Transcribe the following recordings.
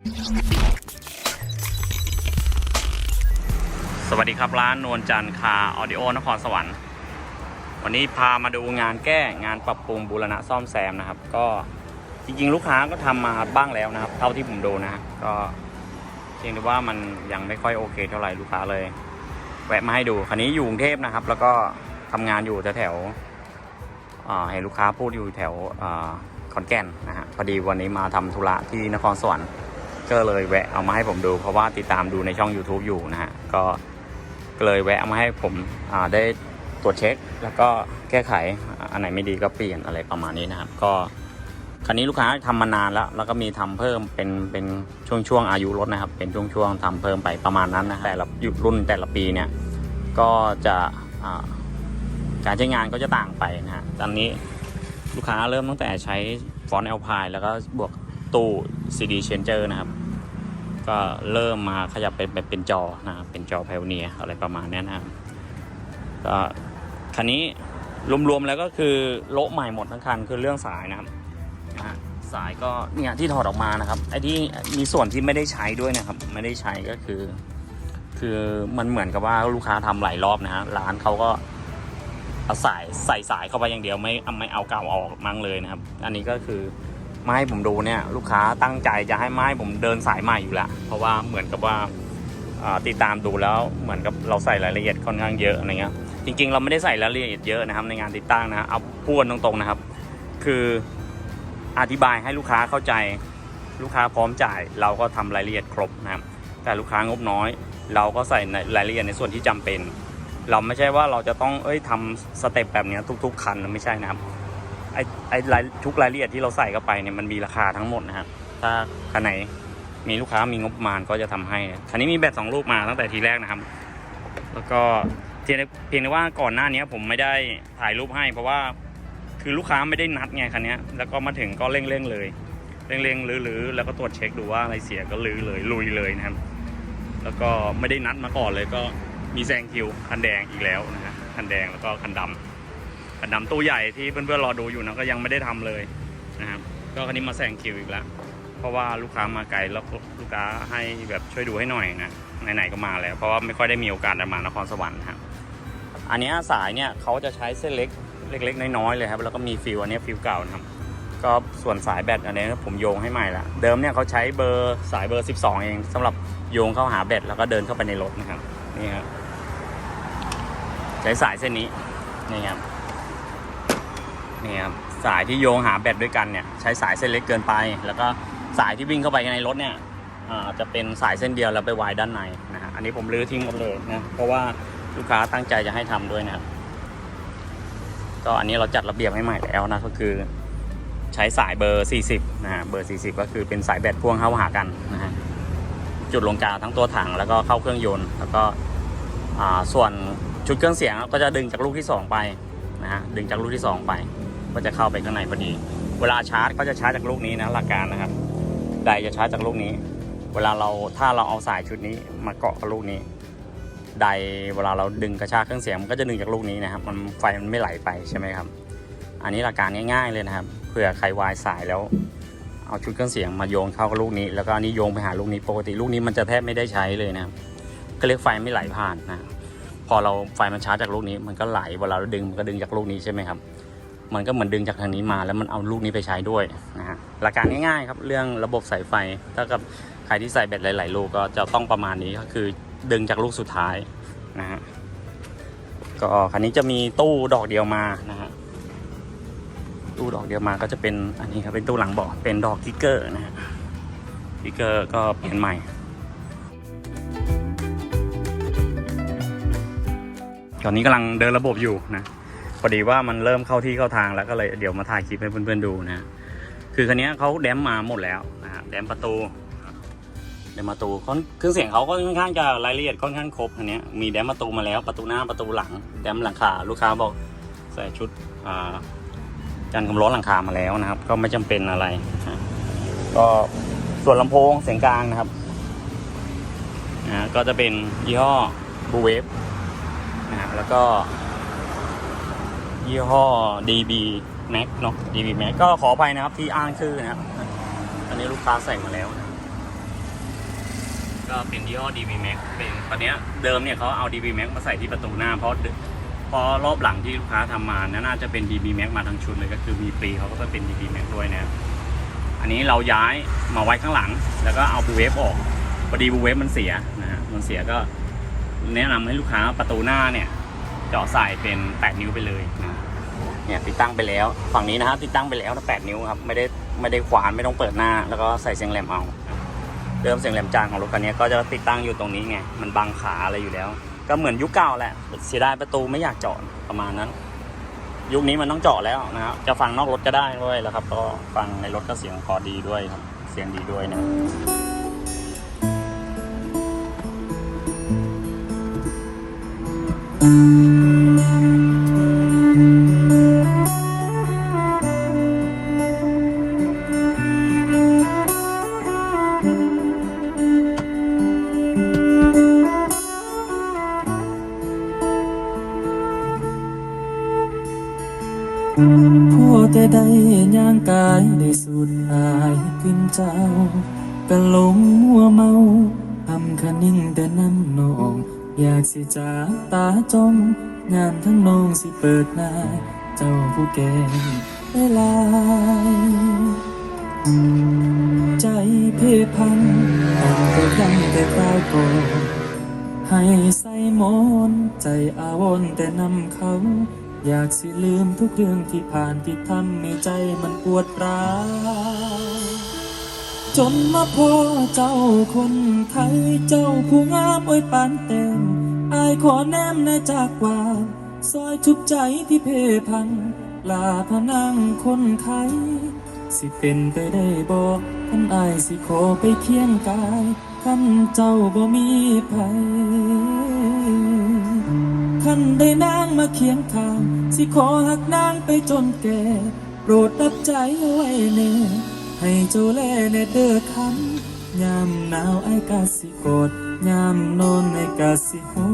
สวัสดีครับร้านนวลจันทร์คาออดิโอนครสวรรค์ วันนี้พามาดูงานแก้งานปรับปรุงบูรณะซ่อมแซมนะครับ ก็จริงๆ ลูกค้าก็ทำมาบ้างแล้วนะครับ เท่าที่ผมดูนะ ก็เพียงแต่ว่ามันยังไม่ค่อยโอเคเท่าไหร่ลูกค้าเลย แวะมาให้ดูคันนี้อยู่กรุงเทพนะครับ แล้วก็ทำงานอยู่แถวเห็นลูกค้าพูดอยู่แถวอขอนแก่นนะฮะพอดีวันนี้มาทำธุระที่นครสวรรค์ ก็เลยแวะเอามาให้ผมดูเพราะว่าติดตามดูในช่อง YouTube อยู่นะฮะก็เลยแวะเอามาให้ผมได้ตรวจเช็ค แล้วก็แก้ไขอันไหนไม่ดีก็เปลี่ยนอะไรประมาณนี้นะครับ ก็คันนี้ลูกค้าทำมานานแล้ว แล้วก็มีทำเพิ่มเป็นเป็นช่วงช่วงๆอายุรถนะครับ เป็นช่วงช่วงๆทำเพิ่มไปประมาณนั้นนะฮะแต่ละรุ่นแต่ละปีเนี่ยก็จะการใช้งานก็จะต่างไปนะฮะตอนนี้ลูกค้าเริ่มตั้งแต่ใช้ฟอนต์แอลพายแล้วก็บวก ตู้ CD changer นะครับ ก็เริ่มมาขยับเป็นเป็นเป็นจอนะครับเป็นจอ p พ o เนียอะไรประมาณนี้นะครับก็คันนี้รวมๆแล้วก็คือโละใหม่หมดทั้งคันคือเรื่องสายนะครับนะฮะสายก็เนี่ยที่ถอดออกมานะครับไอ้ที่มีส่วนที่ไม่ได้ใช้ด้วยนะครับ ไม่ได้ใช้ก็คือ คือมันเหมือนกับว่าลูกค้าทำหลายรอบนะฮะร้านเขาก็เอาสายใส่สายเข้าไปอย่างเดียวไม่ไม่เอาเก่าออกมั้งเลยนะครับ อันนี้ก็คือ มาให้ผมดูเนี่ยลูกค้าตั้งใจจะให้มาให้ผมเดินสายใหม่อยู่ล้วเพราะว่าเหมือนกับว่าติดตามดูแล้วเหมือนกับเราใส่รายละเอียดค่อนข้างเยอะอะไรเงี้ยจริงๆ เราไม่ได้ใส่รายละเอียดเยอะนะครับ ในงานติดตั้งนะเอาพูดตรงๆนะครับ คืออธิบายให้ลูกค้าเข้าใจลูกค้าพร้อมจ่าย เราก็ทำรายละเอียดครบนะครับแต่ลูกค้างบน้อย เราก็ใส่ในรายละเอียดในส่วนที่จำเป็น เราไม่ใช่ว่าเราจะต้องเอ้ยทำสเต็ปแบบนี้ทุก ๆ คันไม่ใช่นะครับ ไอ้ไอ้รายทุกรายละเอียดที่เราใส่เข้าไปเนี่ยมันมีราคาทั้งหมดนะครับถ้าคันไหนมีลูกค้ามีงบประมาณก็จะทำให้คันนี้มีแบตสองลูกมาตั้งแต่ทีแรกนะครับ แล้วก็เพียงแต่เพียงแต่ว่าก่อนหน้านี้ผมไม่ได้ถ่ายรูปให้ เพราะว่าคือลูกค้าไม่ได้นัดไงคันนี้แล้วก็มาถึงก็เร่งๆเลยเร่งๆลื้อๆแล้วก็ตรวจเช็คดูว่าอะไรเสียก็ลื้อเลยลุยเลยนะครับ แล้วก็ไม่ได้นัดมาก่อนเลยก็มีแซงคิวคันแดงอีกแล้วนะฮะคันแดงแล้วก็คันดำคันดำตู้ใหญ่ที่เพื่อนๆรอดูอยู่นะก็ยังไม่ได้ทำเลยนะครับก็คันนี้มาแซงคิวอีกแล้วเพราะว่าลูกค้ามาไกลแล้วลูกค้าให้แบบช่วยดูให้หน่อยนะไหนๆก็มาแล้ว เพราะว่าไม่ค่อยได้มีโอกาสมานครสวรรค์ครับอันนี้สายเนี่ยเขาจะใช้เส้นเล็กเล็กๆน้อยๆเลยครับแล้วก็มีฟิวอันนี้ฟิวเก่านะครับก็ส่วนสายแบตอันนี้ผมโยงให้ใหม่ละเดิมเนี่ยเขาใช้เบอร์สายเบอร์ 12 เองสำหรับโยงเข้าหาแบตแล้วก็เดินเข้าไปในรถนะครับนี่ครับใช้สายเส้นนี้นี่ครับ นี่ครับสายที่โยงหาแบตด้วยกันเนี่ยใช้สายเส้นเล็กเกินไป แล้วก็สายที่วิ่งเข้าไปในรถเนี่ยอาจะเป็นสายเส้นเดียวแล้วไปวายด้านในนะฮะอันนี้ผมรื้อทิ้งหมดเลยนะเพราะว่าลูกค้าตั้งใจจะให้ทำด้วยนะครับก็อันนี้เราจัดระเบียบให้ใหม่แล้วนะก็คือใช้สายเบอร์ 40นะฮะเบอร์ 40 ก็คือเป็นสายแบตพ่วงเข้าหากันนะฮะจุดลงกาทั้งตัวถังแล้วก็เข้าเครื่องยนต์ แล้วก็ส่วนชุดเครื่องเสียงก็จะดึงจากลูกที่สองไปนะฮะดึงจากลูกที่สองไป ก็จะเข้าไปข้างในพอดี เวลาชาร์จก็จะชาร์จจากลูกนี้นะหลักการนะครับไดจะชาร์จจากลูกนี้ เวลาเราถ้าเราเอาสายชุดนี้มาเกาะกับลูกนี้ ไดเวลาเราดึงกระชากเครื่องเสียงมันก็จะดึงจากลูกนี้นะครับ มันไฟมันไม่ไหลไปใช่ไหมครับ อันนี้หลักการง่ายๆเลยนะครับเผื่อใครวายสายแล้วเอาชุดเครื่องเสียงมาโยงเข้ากับลูกนี้ แล้วก็อันนี้โยงไปหาลูกนี้ปกติลูกนี้มันจะแทบไม่ได้ใช้เลยนะครับก็เรียกไฟไม่ไหลผ่านนะพอเราไฟมันชาร์จจากลูกนี้มันก็ไหลเวลาเราดึงมันก็ดึงจากลูกนี้ใช่ไหมครับ มันก็เหมือนดึงจากทางนี้มา แล้วมันเอาลูกนี้ไปใช้ด้วยนะฮะหลักการง่ายๆครับเรื่องระบบสายไฟถ้ากับใครที่ใส่แบตหลาย ๆ ลูกก็จะต้องประมาณนี้ก็คือดึงจากลูกสุดท้ายนะฮะก็คันนี้จะมีตู้ดอกเดียวมานะฮะตู้ดอกเดียวมาก็จะเป็นอันนี้ครับเป็นตู้หลังเบาะเป็นดอกกิ๊กเกอร์นะฮะกิ๊กเกอร์ก็เปลี่ยนใหม่ตอนนี้กำลังเดินระบบอยู่นะ พอดีว่ามันเริ่มเข้าที่เข้าทางแล้วก็เลยเดี๋ยวมาถ่ายคลิปให้เพื่อนๆดูนะคือคันนี้เขาแดมมาหมดแล้วนะฮะแดมประตูแดมประตูค่อนเครื่องเสียงเขาก็ค่อนข้างจะรายละเอียดค่อนข้างครบอันนี้มีแดมประตูมาแล้วประตูหน้าประตูหลัง แดมหลังคาลูกค้าบอกใส่ชุดอ่ากันกำร้อนหลังคามาแล้วนะครับ ก็ไม่จำเป็นอะไรก็ส่วนลำโพงเสียงกลางนะครับนะก็จะเป็นยี่ห้อบูเวฟนะฮะแล้วก็ ยี่ห้อ DB Max เนาะ DB Max ก็ขออภัยนะครับที่อ้างชื่อนะครับอันนี้ลูกค้าใส่มาแล้วนะก็เป็นยี่ห้อ DB Max เป็นตอนนี้เดิมเนี่ยเขาเอา DB Max มาใส่ที่ประตูหน้าเพราะพราะรอบหลังที่ลูกค้าทำมาน,น่าจะเป็น DB Max มาทั้งชุดเลยก็คือมีปรีเขาก็จะเป็น DB Max ด้วยนะอันนี้เราย้ายมาไว้ข้างหลัง แล้วก็เอาบูเวฟออกพอดีบูเวฟมันเสียนะฮะมันเสียก็แนะนำให้ลูกค้าประตูหน้าเนี่ยเจาะใส่เป็น 8 นิ้วไปเลยนะ เนี่ยติดตั้งไปแล้ว ฝั่งนี้นะฮะติดตั้งไปแล้วนะ8นิ้วครับไม่ได้ไม่ได้ขวานไม่ต้องเปิดหน้า แล้วก็ใส่เสียงแหลมเอาเดิมเสียงแหลมจานของรถคันนี้ก็จะติดตั้งอยู่ตรงนี้ไงมันบังขาอะไรอยู่แล้ว ก็เหมือนยุคเก่าแหละเสียดายประตูไม่อยากเจาะประมาณนั้น ยุคนี้มันต้องเจาะแล้วนะครับจะฟังนอกรถก็ได้ด้วยแล้วครับ ก็ฟังในรถก็เสียงพอดีด้วยครับ เสียงดีด้วยนะครั สิจากตาจ้องามทั้งน้องสิเปิดหน้า เจ้าผู้แก่ได้ลายใจเพพันแต่ก็ยังแต่คราวก่อนให้ใส่หมอนใจอาวรแต่นำเขา อยากสิลืมทุกเรื่องที่ผ่านที่ทำให้ใจมันปวดร้าวจนมาพอเจ้าคนไทยเจ้าผู้งามอวยปานเต็ม อายขอแนมในจากว่า ซอยทุกใจที่เพพังลาพนังคนไทยสิเป็นไปได้บอกท่านอายสิขอไปเคียงกายท่านเจ้าบ่มีภัยท่านได้นางมาเคียงข้าง สิขอหักนางไปจนแก่ โปรดรับใจเอาไว้เน่ให้เจ้าแลแน่เด้อคำยามหนาวไอ้กาสิกดยามนอนไอ้กาสิหอ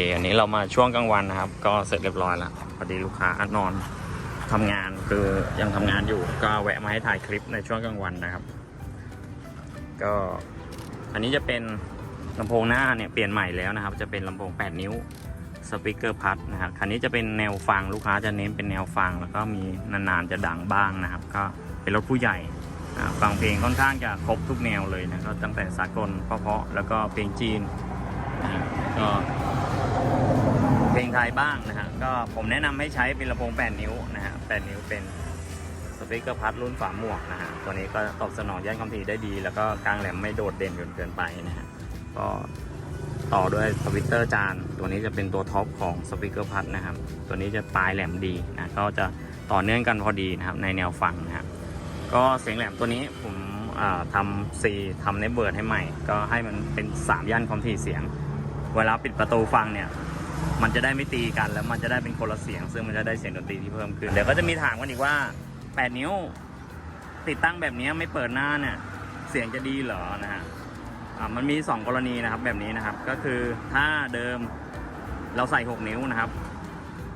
อเคอันนี้เรามาช่วงกลางวันนะครับ ก็เสร็จเรียบร้อยแล้วพอดีลูกค้านอนทำงานคือยังทำงานอยู่ก็แวะมาให้ถ่ายคลิปในช่วงกลางวันนะครับ ก็อันนี้จะเป็นลำโพงหน้าเนี่ยเปลี่ยนใหม่แล้วนะครับ จะเป็นลำโพง 8 นิ้วสปีกเกอร์พัดนะครับคันนี้จะเป็นแนวฟังลูกค้าจะเน้นเป็นแนวฟัง แล้วก็มีนานๆจะดังบ้างนะครับ ก็เป็นรถผู้ใหญ่ฟังเพลงค่อนข้างจะครบทุกแนวเลยนะก็ตั้งแต่สากลเพราะๆแล้วก็เพลงจีนนะก็ เพลงไทยบ้างนะฮะก็ผมแนะนำให้ใช้เป็นลำโพง 8 นิ้วนะฮะ8นิ้วเป็นสปีกเกอร์พัดรุ่นฝาหมวกนะฮะตัวนี้ก็ตอบสนองย่านความถี่ได้ดี แล้วก็กลางแหลมไม่โดดเด่นจนเกินไปนะฮะก็ต่อด้วยสวิตเตอร์จาน ตัวนี้จะเป็นตัวท็อปของสปีกเกอร์พัดนะครับ ตัวนี้จะปลายแหลมดีนะก็จะต่อเนื่องกันพอดีนะครับในแนวฟังนะครับก็เสียงแหลมตัวนี้ผมทำซีทำเนเบิร์ดให้ใหม่ ก็ให้มันเป็น 3 ย่านความถี่เสียง เวลาปิดประตูฟังเนี่ย มันจะได้ไม่ตีกันแล้วมันจะได้เป็นคนละเสียง ซึ่งมันจะได้เสียงดนตรีที่เพิ่มขึ้น เดี๋ยวก็จะมีถามกันอีกว่า 8 นิ้ว ติดตั้งแบบนี้ไม่เปิดหน้าเนี่ย เสียงจะดีเหรอนะฮะอ่ามันมี 2 กรณีนะครับแบบนี้นะครับ ก็คือถ้าเดิมเราใส่ 6 นิ้วนะครับ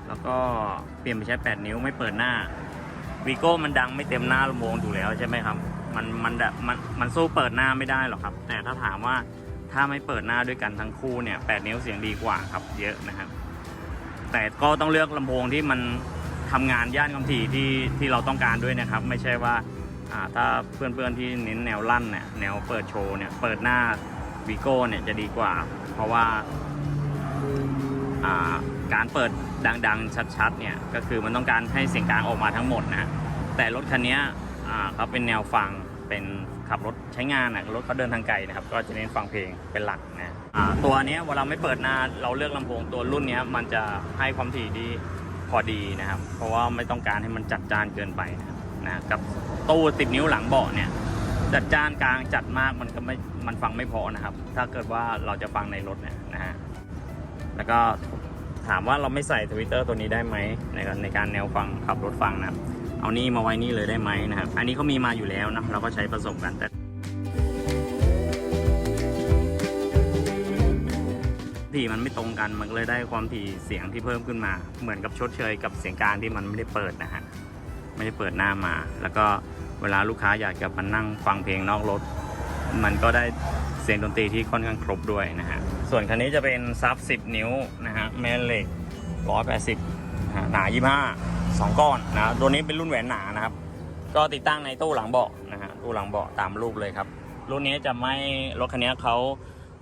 แล้วก็เปลี่ยนไปใช้ 8 นิ้วไม่เปิดหน้าวีโก้มันดังไม่เต็มหน้าลำโพงอยู่แล้วใช่ไหมครับ มันมันแบบมันมันสู้เปิดหน้าไม่ได้หรอกครับ แต่ถ้าถามว่า ถ้าไม่เปิดหน้าด้วยกันทั้งคู่เนี่ย8นิ้วเสียงดีกว่าครับเยอะนะครับ แต่ก็ต้องเลือกลำโพงที่มันทำงานย่านความถี่ที่ที่เราต้องการด้วยนะครับ ไม่ใช่ว่าถ้าเพื่อนๆที่เน้นแนวลั่นเนี่ยแนวเปิดโชว์เนี่ยเปิดหน้าวีโก้เนี่ยจะดีกว่า เพราะว่าการเปิดดังๆชัดๆเนี่ยก็คือมันต้องการให้เสียงกลางออกมาทั้งหมดนะแต่รถคันนี้เขาเป็นแนวฟังเป็น ขับรถใช้งานนะรถเขาเดินทางไกลนะครับก็จะเน้นฟังเพลงเป็นหลักนะตัวนี้เวลาไม่เปิดหน้าเราเลือกลำโพงตัวรุ่นนี้มันจะให้ความถี่ดีพอดีนะครับ เพราะว่าไม่ต้องการให้มันจัดจ้านเกินไปนะนะกับตู้ติดนิ้วหลังเบาะเนี่ยจัดจ้านกลางจัดมากมันก็ไม่มันฟังไม่พอนะครับ ถ้าเกิดว่าเราจะฟังในรถเนี่ยนะฮะแล้วก็ถามว่าเราไม่ใส่ทวิตเตอร์ตัวนี้ได้ไหมในการในการแนวฟังขับรถฟังนะครับ เอานี่มาไว้นี่เลยได้ไหมนะครับ อันนี้เขามีมาอยู่แล้วนะเราก็ใช้ผสมกันแต่ถี่มันไม่ตรงกันมันเลยได้ความถี่เสียงที่เพิ่มขึ้นมา เหมือนกับชดเชยกับเสียงกลางที่มันไม่ได้เปิดนะฮะไม่ได้เปิดหน้ามา แล้วก็เวลาลูกค้าอยากจะมานั่งฟังเพลงนอกรถ มันก็ได้เสียงดนตรีที่ค่อนข้างครบด้วยนะฮะส่วนคันนี้จะเป็นซับ 10 นิ้วนะฮะแม่เหล็ก180หนา 25 2 ก้อนนะตัวนี้เป็นรุ่นแหวนหนานะครับ ก็ติดตั้งในตู้หลังเบาะนะฮะตู้หลังเบาะตามรูปเลยครับ รุ่นนี้จะไม่รถคันนี้เขา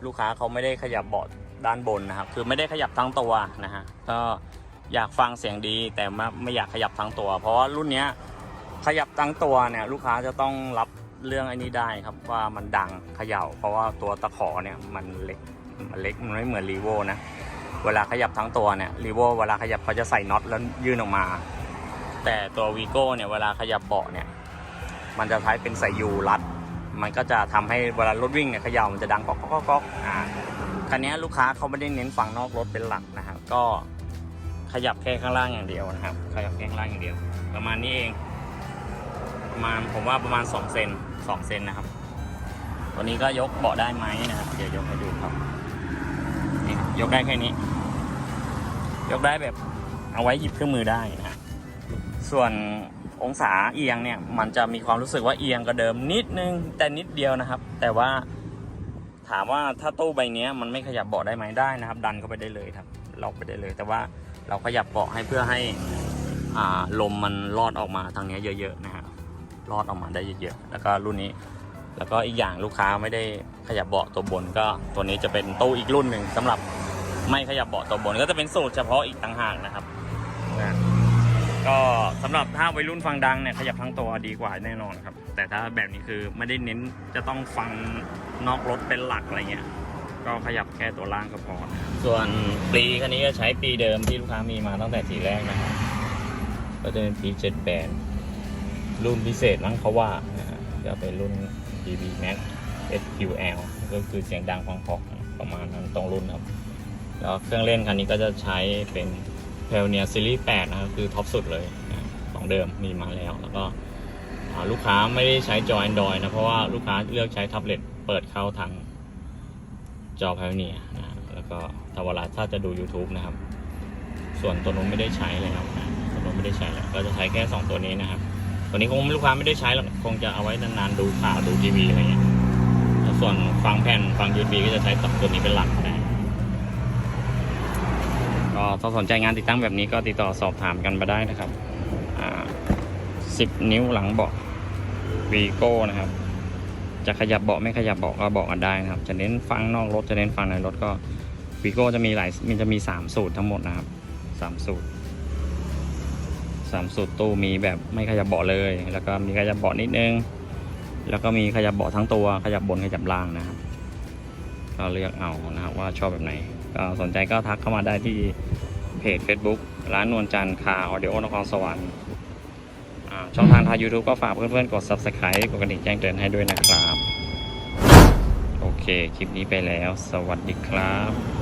ลูกค้าเขาไม่ได้ขยับเบาะด้านบนนะครับ คือไม่ได้ขยับทั้งตัวนะฮะก็อยากฟังเสียงดีแต่ไม่ไม่อยากขยับทั้งตัว เพราะว่ารุ่นนี้ขยับทั้งตัวเนี่ยลูกค้าจะต้องรับเรื่องไอ้นี้ได้ครับว่ามันดังเขย่า เพราะว่าตัวตะขอเนี่ยมันเล็กมันเล็กมันไม่เหมือนรีโวนะเวลาขยับทั้งตัวเนี่ยรีโวเวลาขยับเขาจะใส่น็อตแล้วยื่นออกมา แต่ตัววีโก้เนี่ยเวลาขยับเบาะเนี่ย มันจะใช้เป็นสายยูรัด มันก็จะทำให้เวลารถวิ่งเนี่ยขย่ามันจะดังก๊อกก๊อกก๊อกอ่าคันนี้ลูกค้าเขาไม่ได้เน้นฝั่งนอกรถเป็นหลักนะครับ ก็ขยับแค่ข้างล่างอย่างเดียวนะครับ ขยับแค่ข้างล่างอย่างเดียว ประมาณนี้เอง ประมาณผมว่าประมาณ2เซน2เซนนะครับ ตัวนี้ก็ยกเบาะได้ไหมนะครับ เดี๋ยวยกให้ดูครับนี่ยกได้แค่นี้ ยกได้แบบเอาไว้หยิบเครื่องมือได้นะ ส่วนองศาเอียงเนี่ยมันจะมีความรู้สึกว่าเอียงกว่าเดิมนิดนึงแต่นิดเดียวนะครับ แต่ว่าถามว่าถ้าตู้ใบนี้มันไม่ขยับเบาะได้ไหมได้นะครับ ดันเข้าไปได้เลยครับล็อกไปได้เลย แต่ว่าเราขยับเบาะให้เพื่อให้อ่าลมมันลอดออกมาทางนี้เยอะๆนะฮะลอดออกมาได้เยอะๆแล้วก็รุ่นนี้ แล้วก็อีกอย่างลูกค้าไม่ได้ขยับเบาะตัวบนก็ตัวนี้จะเป็นตู้อีกรุ่นหนึ่งสำหรับไม่ขยับเบาะตัวบนก็จะเป็นสูตรเฉพาะอีกต่างหากนะครับนะ ก็สำหรับถ้าวัยรุ่นฟังดังเนี่ยขยับทั้งตัวดีกว่าแน่นอนครับ แต่ถ้าแบบนี้คือไม่ได้เน้นจะต้องฟังนอกรถเป็นหลักอะไรเงี้ยก็ขยับแค่ตัวล่างก็พอส่วนปีคันนี้ก็ใช้ปีเดิมที่ลูกค้ามีมาตั้งแต่ทีแรกนะครับก็จะเป็นปีเจ็ดแปดรุ่นพิเศษมั้งเขาว่าจะเป็นรุ่น DB Max SQL ก็คือเสียงดังฟังเพราะประมาณนั้นตรงรุ่นครับแล้วเครื่องเล่นคันนี้ก็จะใช้เป็น p a l n e r Series 8 นะครับ คือท็อปสุดเลยของเดิมมีมาแล้ว แล้วก็ลูกค้าไม่ได้ใช้จอ Android นะ เพราะว่าลูกค้าเลือกใช้แท็บเล็ตเปิดเข้าทางจอ p a l n e r นะแล้วก็ถ้าเวลาถ้าจะดู YouTube นะครับ ส่วนตัวนู้นไม่ได้ใช้เลยครับนะตัวนู้นไม่ได้ใช้แล้วก็จะใช้แค่ 2 ตัวนี้นะครับ ตัวนี้คงลูกค้าไม่ได้ใช้หรอกคงจะเอาไว้นานๆดูข่าวดูทีวีอะไรเงี้ยแล้วส่วนฟังแผ่นฟัง USB ก็จะใช้ตัวนี้เป็นหลักนะ ถ้าสนใจงานติดตั้งแบบนี้ก็ติดต่อสอบถามกันมาได้นะครับ10นิ้วหลังเบาะวีโก้นะครับ จะขยับเบาะไม่ขยับเบาะก็บอกกันได้นะครับ จะเน้นฟังนอกรถจะเน้นฟังในรถก็วีโก้จะมีหลายมันจะมี 3 สูตรทั้งหมดนะครับ 3 สูตรสามสูตรตู้มีแบบไม่ขยับเบาะเลย แล้วก็มีขยับเบาะนิดนึง แล้วก็มีขยับเบาะทั้งตัวขยับบนขยับล่างนะครับ ก็เลือกเอานะครับว่าชอบแบบไหน ก็สนใจก็ทักเข้ามาได้ที่เพจ Facebook ร้านนวลจันทร์คาออเดโอนครสวรรค์ช่องทางทาง YouTube ก็ฝากเพื่อนๆ กด Subscribe กดกระดิ่งแจ้งเตือนให้ด้วยนะครับ โอเค คลิปนี้ไปแล้ว สวัสดีครับ